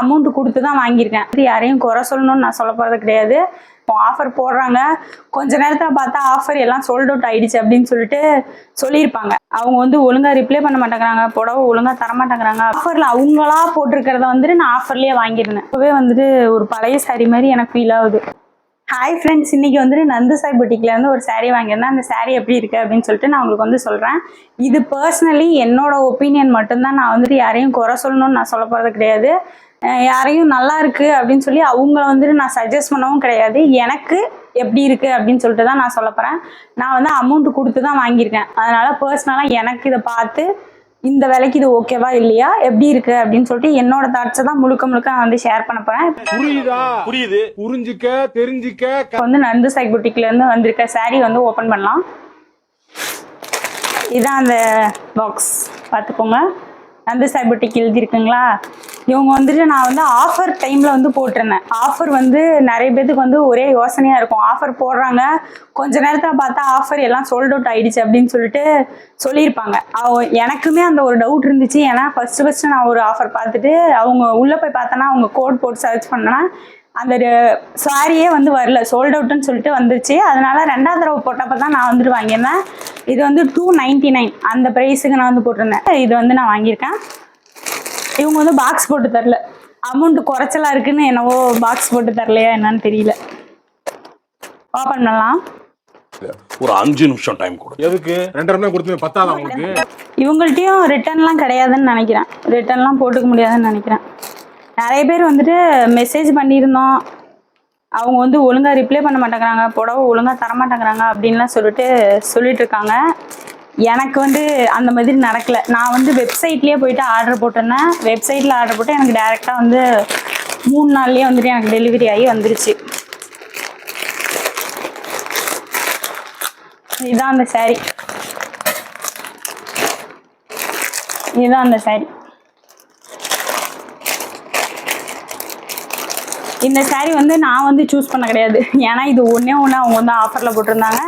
Amount கொடுத்து தான் வாங்கியிருக்கேன். யாரையும் குறை சொல்லணும்னு நான் சொல்ல போகிறது கிடையாது. ஆஃபர் போடுறாங்க. கொஞ்ச நேரத்தில் பார்த்தா ஆஃபர் எல்லாம் சோல்ட் அவுட் ஆயிடுச்சு அப்படின்னு சொல்லிட்டு சொல்லியிருப்பாங்க. அவங்க வந்து ஒழுங்காக ரிப்ளை பண்ண மாட்டேங்கிறாங்க. புடவை ஒழுங்காக தர மாட்டேங்கிறாங்க ஆஃபரில் அவங்களா போட்டிருக்கிறத வந்துட்டு நான் ஆஃபர்லேயே வாங்கியிருந்தேன். இப்போவே வந்துட்டு ஒரு பழைய சாரி மாதிரி எனக்கு ஃபீல் ஆகுது. ஹாய் ஃப்ரெண்ட்ஸ் இன்னைக்கு வந்துட்டு நந்து சாய் boutique-ல ஒரு சாரீ வாங்கியிருந்தேன். அந்த சாரீ எப்படி இருக்குது அப்படின்னு சொல்லிட்டு நான் உங்களுக்கு வந்து சொல்கிறேன் இது பர்சனலி என்னோட ஒப்பீனியன் மட்டும்தான். நான் வந்துட்டு யாரையும் குறை சொல்லணும்னு நான் சொல்ல போகிறது கிடையாது. யாரையும் நல்லா இருக்கு அப்படின்னு சொல்லி அவங்கள வந்துட்டு நான் சஜஸ்ட் பண்ணவும் கிடையாது. எனக்கு எப்படி இருக்கு அப்படின்னு சொல்லிட்டு தான் நான் சொல்ல போகிறேன் நான் வந்து அமௌண்ட் கொடுத்து தான் வாங்கியிருக்கேன். அதனால பர்சனலாக எனக்கு இதை பார்த்து இந்த விலைக்கு இது ஓகேவா இல்லையா? எப்படி இருக்கு அப்படின்னு சொல்லிட்டு என்னோட தாட்ஸை தான் முழுக்க முழுக்க நான் வந்து ஷேர் பண்ண போகிறேன் புரியுதா? புரியுது. புரிஞ்சுக்க தெரிஞ்சுக்க. இப்போ வந்து நந்து சாய் boutique-ல இருந்து வந்திருக்க saree வந்து ஓப்பன் பண்ணலாம். இதான் அந்த பாக்ஸ் பார்த்துக்கோங்க. நந்து சாய் boutique எழுதியிருக்குங்களா? இவங்க வந்துட்டு நான் வந்து ஆஃபர் டைமில் வந்து போட்டிருந்தேன். ஆஃபர் வந்து நிறைய பேத்துக்கு வந்து ஒரே யோசனையாக இருக்கும். ஆஃபர் போடுறாங்க. கொஞ்ச நேரத்தில் பார்த்தா ஆஃபர் எல்லாம் சோல்ட் அவுட் ஆயிடுச்சு அப்படின்னு சொல்லிட்டு சொல்லியிருப்பாங்க. அவ எனக்குமே அந்த ஒரு டவுட் இருந்துச்சு. ஏன்னா ஃபஸ்ட்டு ஃபஸ்ட்டு நான் ஒரு ஆஃபர் பார்த்துட்டு அவங்க உள்ளே போய் பார்த்தேன்னா அவங்க கோட் போட்டு சர்ச் பண்ணேன்னா அந்த சாரியே வந்து வரல. சோல்ட் அவுட்னு சொல்லிட்டு வந்துருச்சு. அதனால ரெண்டாவது தடவை போட்டப்போ தான் நான் வந்துட்டு வாங்கியிருந்தேன். இது வந்து டூ நைன்ட்டி நைன் அந்த ப்ரைஸுக்கு நான் வந்து போட்டிருந்தேன். இது வந்து நான் வாங்கியிருக்கேன். இவங்க வந்து பாக்ஸ் போட்டு தரல. அமௌண்ட் குறைச்சலா இருக்குன்னு என்னவோ பாக்ஸ் போட்டு தரலையா என்னன்னு தெரியல. ஓப்பன் பண்ணலாம். ஒரு அஞ்சு நிமிஷம் டைம் கொடு. எதுக்கு? ரெண்டரை மணி கொடுத்து பத்தாதா உங்களுக்கு? இவங்கள்ட்டையும் ரிட்டர்ன்லாம் கிடையாதுன்னு நினைக்கிறேன். ரிட்டர்ன்லாம் போட்டுக்க முடியாதுன்னு நினைக்கிறேன். நிறைய பேர் வந்துட்டு மெசேஜ் பண்ணியிருந்தோம். அவங்க வந்து ஒழுங்காக ரிப்ளை பண்ண மாட்டேங்கிறாங்க புடவை ஒழுங்காக தர மாட்டேங்கிறாங்க அப்படின்லாம் சொல்லிட்டு சொல்லிட்டு இருக்காங்க. எனக்கு வந்து அந்த மாதிரி நடக்கல. நான் வந்து வெப்சைட்லேயே போயிட்டு ஆர்டர் போட்டிருந்தேன் வெப்சைட்டில் ஆர்டர் போட்டு எனக்கு டேரெக்டாக வந்து மூணு நாள்லேயே வந்துட்டு எனக்கு டெலிவரி ஆகி வந்துருச்சு. இதுதான் அந்த saree. இதுதான் அந்த saree. இந்த saree வந்து நான் வந்து சூஸ் பண்ண கிடையாது. ஏன்னா இது ஒன்றே ஒன்று அவங்க வந்து ஆஃபரில் போட்டிருந்தாங்க.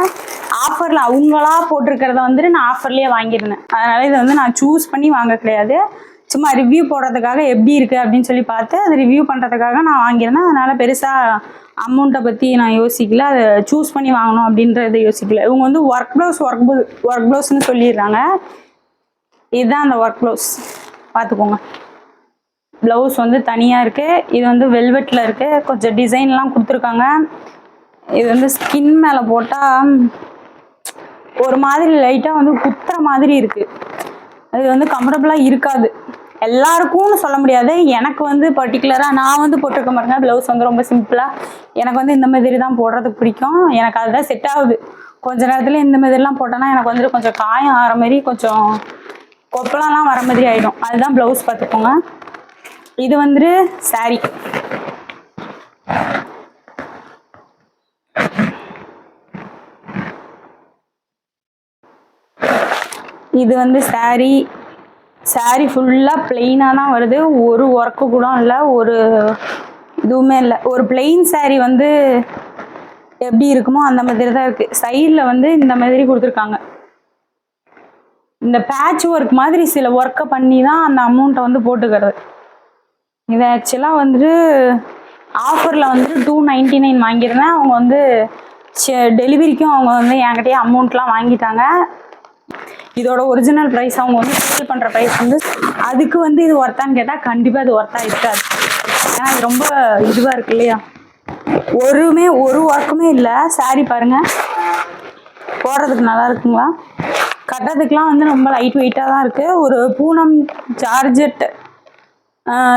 ஆஃபரில் அவங்களா போட்டிருக்கிறத வந்துட்டு நான் ஆஃபர்லேயே வாங்கியிருந்தேன். அதனால் இதை வந்து நான் சூஸ் பண்ணி வாங்க கிடையாது. சும்மா ரிவ்யூ போடுறதுக்காக எப்படி இருக்குது அப்படின்னு சொல்லி பார்த்து அது ரிவ்யூ பண்ணுறதுக்காக நான் வாங்கியிருந்தேன். அதனால் பெருசாக அமௌண்ட்டை பற்றி நான் யோசிக்கல. அதை சூஸ் பண்ணி வாங்கணும் அப்படின்றத யோசிக்கல. இவங்க வந்து ஒர்க் ப்ளவுஸ் ஒர்க் ஒர்க் ப்ளவுஸ்னு சொல்லிடுறாங்க. இதுதான் அந்த ஒர்க் ப்ளவுஸ் பார்த்துக்கோங்க. ப்ளவுஸ் வந்து தனியாக இருக்குது இது வந்து வெல்வெட்டில் இருக்குது கொஞ்சம் டிசைன்லாம் கொடுத்துருக்காங்க. இது வந்து ஸ்கின் மேலே போட்டால் ஒரு மாதிரி லைட்டாக வந்து குத்துற மாதிரி இருக்குது அது வந்து கம்ஃபர்டபுளாக இருக்காது. எல்லாருக்கும்னு சொல்ல முடியாது. எனக்கு வந்து பர்டிகுலராக நான் வந்து போட்டிருக்க பாருங்க ப்ளவுஸ் வந்து ரொம்ப சிம்பிளாக எனக்கு வந்து இந்த மாதிரி தான் போடுறதுக்கு பிடிக்கும். எனக்கு அதுதான் செட் ஆகுது. கொஞ்ச நேரத்தில் இந்த மாதிரிலாம் போட்டோன்னா எனக்கு வந்துட்டு கொஞ்சம் காயம் ஆகிற மாதிரி கொஞ்சம் கொப்பளம்லாம் வர மாதிரி ஆகிடும் அதுதான் ப்ளவுஸ் பார்த்துக்கோங்க. இது வந்துட்டு சாரீ இது வந்து saree. Saree ஃபுல்லாக பிளெயினாக தான் வருது. ஒரு ஒர்க்கு கூட இல்லை ஒரு இதுவுமே இல்லை. ஒரு பிளெயின் saree வந்து எப்படி இருக்குமோ அந்த மாதிரி தான் இருக்குது சைடில் வந்து இந்த மாதிரி கொடுத்துருக்காங்க. இந்த பேட்ச் ஒர்க் மாதிரி சில ஒர்க்கை பண்ணி தான் அந்த அமௌண்ட்டை வந்து போட்டுக்கிறது. இது ஆக்சுவலாக வந்துட்டு ஆஃபரில் வந்துட்டு டூ நைன்டி நைன் வாங்கியிருந்தேன். அவங்க வந்து டெலிவரிக்கும் அவங்க வந்து என்கிட்டயே அமௌண்ட்லாம் வாங்கிட்டாங்க. இதோட ஒரிஜினல் ப்ரைஸ் அவங்க வந்து சேல் பண்ணுற ப்ரைஸ் வந்து அதுக்கு வந்து இது ஒர்த்தான்னு கேட்டால் கண்டிப்பாக இது ஒர்த்தாக இருக்காது. ஏன்னா இது ரொம்ப இதுவாக இருக்கு இல்லையா? ஒருமே ஒரு ஒர்க்குமே இல்லை. சாரி பாருங்க. போடுறதுக்கு நல்லா இருக்குங்களா? கட்டுறதுக்குலாம் வந்து ரொம்ப லைட் வெயிட்டாக தான் இருக்குது ஒரு பூனம் ஜார்ஜெட்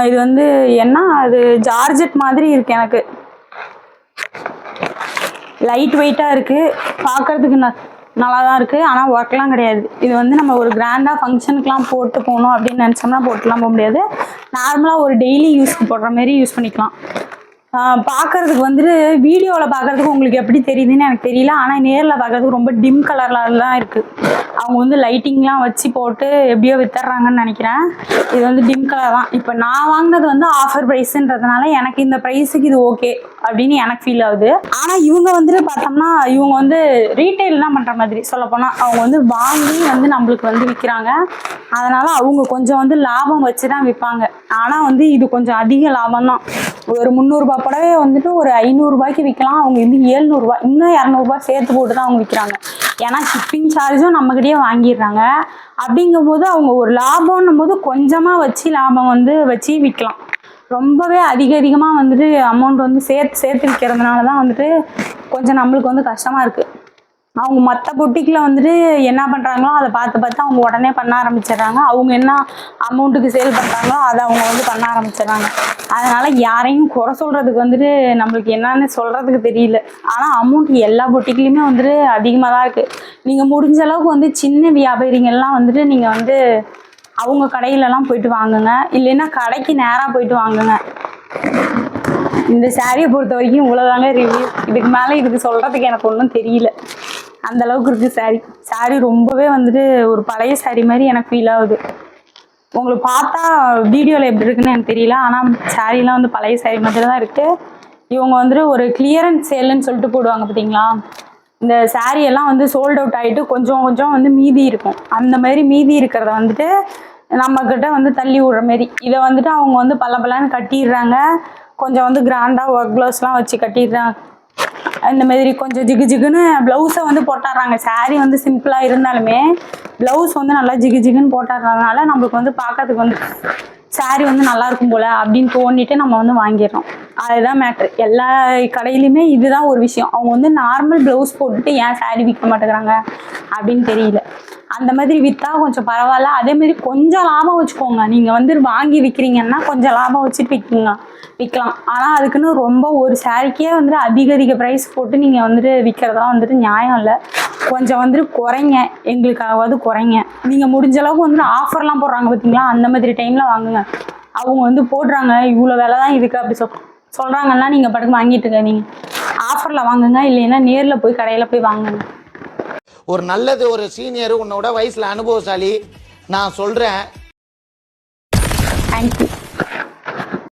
இது வந்து என்ன? அது ஜார்ஜெட் மாதிரி இருக்கு எனக்கு. லைட் வெயிட்டாக இருக்குது பார்க்கறதுக்கு நான் நல்லா தான் இருக்குது ஆனால் ஒர்க்லாம் கிடையாது. இது வந்து நம்ம ஒரு கிராண்டாக ஃபங்க்ஷனுக்குலாம் போட்டு போகணும் அப்படின்னு நினச்சோம்னா போட்டுலாம் போக முடியாது. நார்மலாக ஒரு டெய்லி யூஸ்க்கு போடுற மாதிரி யூஸ் பண்ணிக்கலாம். பார்க்கறதுக்கு வந்துட்டு வீடியோவில் பார்க்கறதுக்கு உங்களுக்கு எப்படி தெரியுதுன்னு எனக்கு தெரியல. ஆனால் நேரில் பார்க்குறதுக்கு ரொம்ப டிம் கலரில் இருக்குது அவங்க வந்து லைட்டிங்லாம் வச்சு போட்டு எப்படியோ வித்துறாங்கன்னு நினைக்கிறேன். இது வந்து டிம் கலர் தான். இப்போ நான் வாங்கினது வந்து ஆஃபர் ப்ரைஸுன்றதுனால எனக்கு இந்த ப்ரைஸுக்கு இது ஓகே அப்படின்னு எனக்கு ஃபீல் ஆகுது. ஆனால் இவங்க வந்துட்டு பார்த்தோம்னா இவங்க வந்து ரீட்டைல்லாம் பண்ணுற மாதிரி சொல்லப்போனால் அவங்க வந்து வாங்கி வந்து நம்மளுக்கு வந்து விற்கிறாங்க அதனால் அவங்க கொஞ்சம் வந்து லாபம் வச்சு தான் விற்பாங்க ஆனால் வந்து இது கொஞ்சம் அதிக லாபம் தான் ஒரு முந்நூறுரூபா புடவை வந்துட்டு ஒரு ஐநூறுரூபாய்க்கு விற்கலாம் அவங்க வந்து ஏழ்நூறுபா இன்னும் இரநூறுபா சேர்த்து போட்டு தான் அவங்க விற்கிறாங்க ஏன்னா ஷிப்பிங் சார்ஜும் நம்மக்கிட்டே வாங்கிடுறாங்க. அப்படிங்கும்போது அவங்க ஒரு லாபம்னும் போது கொஞ்சமாக வச்சு லாபம் வந்து வச்சு விற்கலாம் ரொம்பவே அதிக அதிகமாக வந்துட்டு அமௌண்ட் வந்து சேர்த்து சேர்த்து விற்கிறதுனால தான் வந்துட்டு கொஞ்சம் நம்மளுக்கு வந்து கஷ்டமாக இருக்குது அவங்க மற்ற பொட்டிக்கில் வந்துட்டு என்ன பண்ணுறாங்களோ அதை பார்த்து பார்த்து அவங்க உடனே பண்ண ஆரம்பிச்சிடுறாங்க. அவங்க என்ன அமௌண்ட்டுக்கு சேல் பண்ணுறாங்களோ அதை அவங்க வந்து பண்ண ஆரம்பிச்சிடுறாங்க. அதனால் யாரையும் குறை சொல்கிறதுக்கு வந்துட்டு நம்மளுக்கு என்னன்னு சொல்கிறதுக்கு தெரியல. ஆனால் அமௌண்ட் எல்லா பொட்டிக்குலையுமே வந்துட்டு அதிகமாக தான் இருக்குது நீங்கள் முடிஞ்ச அளவுக்கு வந்து சின்ன வியாபாரிங்கள்லாம் வந்துட்டு நீங்கள் வந்து அவங்க கடையிலலாம் போயிட்டு வாங்குங்க. இல்லைன்னா கடைக்கு நேராக போயிட்டு வாங்குங்க. இந்த சாரியை பொறுத்த வரைக்கும் இவ்வளோதாங்க ரிவ்யூ இதுக்கு மேலே இதுக்கு சொல்கிறதுக்கு எனக்கு ஒன்றும் தெரியல. அந்த அளவுக்கு இருக்குது சாரி சாரி ரொம்பவே வந்துட்டு ஒரு பழைய சாரி மாதிரி எனக்கு ஃபீல் ஆகுது. உங்களுக்கு பார்த்தா வீடியோவில் எப்படி இருக்குன்னு எனக்கு தெரியல. ஆனால் சாரீலாம் வந்து பழைய சாரி மாதிரி தான் இருக்குது இவங்க வந்துட்டு ஒரு கிளியரன்ஸ் சேல்னு சொல்லிட்டு போடுவாங்க பார்த்தீங்களா? இந்த saree எல்லாம் வந்து சோல்ட் அவுட் ஆகிட்டு கொஞ்சம் கொஞ்சம் வந்து மீதி இருக்கும். அந்த மாதிரி மீதி இருக்கிறத வந்துட்டு நம்மக்கிட்ட வந்து தள்ளி விடுற மாரி இதை வந்துட்டு அவங்க வந்து பல்ல பல்லன்னு கட்டிடுறாங்க. கொஞ்சம் வந்து கிராண்டாக ஒர்க் க்ளவுஸ்லாம் வச்சு கட்டிடுறாங்க. இந்த மாதிரி கொஞ்சம் ஜிகு ஜிகுன்னு ப்ளவுஸை வந்து போட்டாடுறாங்க சாரீ வந்து சிம்பிளாக இருந்தாலுமே ப்ளவுஸ் வந்து நல்லா ஜிகு ஜிகுன்னு போட்டாடுறதுனால நம்மளுக்கு வந்து பார்க்கறதுக்கு வந்து சாரீ வந்து நல்லா இருக்கும் போல அப்படின்னு தோண்டிட்டு நம்ம வந்து வாங்கிடுறோம். அதுதான் மேட்ரு எல்லா கடையிலையுமே இதுதான் ஒரு விஷயம். அவங்க வந்து நார்மல் ப்ளவுஸ் போட்டுட்டு ஏன் சாரீ விற்க மாட்டேங்கிறாங்க? அப்படின்னு தெரியல. அந்த மாதிரி விற்றா கொஞ்சம் பரவாயில்ல. அதே மாதிரி கொஞ்சம் லாபம் வச்சுக்கோங்க. நீங்கள் வந்து வாங்கி விற்கிறீங்கன்னா கொஞ்சம் லாபம் வச்சுட்டு விற்குங்க விற்கலாம் ஆனால் அதுக்குன்னு ரொம்ப ஒரு சாரிக்கே வந்துட்டு அதிக அதிக ப்ரைஸ் போட்டு நீங்கள் வந்துட்டு விற்கிறதெல்லாம் வந்துட்டு நியாயம் இல்லை. கொஞ்சம் வந்துட்டு குறைங்க. எங்களுக்காவது குறைங்க. நீங்கள் முடிஞ்ச அளவுக்கு வந்துட்டு ஆஃபர்லாம் போடுறாங்க பார்த்தீங்களா அந்த மாதிரி டைமில் வாங்குங்க. அவங்க வந்து போடுறாங்க. இவ்வளோ விலை தான் இதுக்கு அப்படி சொல் சொல்கிறாங்கன்னா நீங்கள் படுக்க வாங்கிட்டு இருக்க நீங்கள் ஆஃபரில் வாங்குங்க. இல்லைன்னா நேரில் போய் கடையில் போய் வாங்குங்க. ஒரு நல்லது ஒரு சீனியர் உன்னோட வயசுல அனுபவசாலி நான் சொல்றேன்.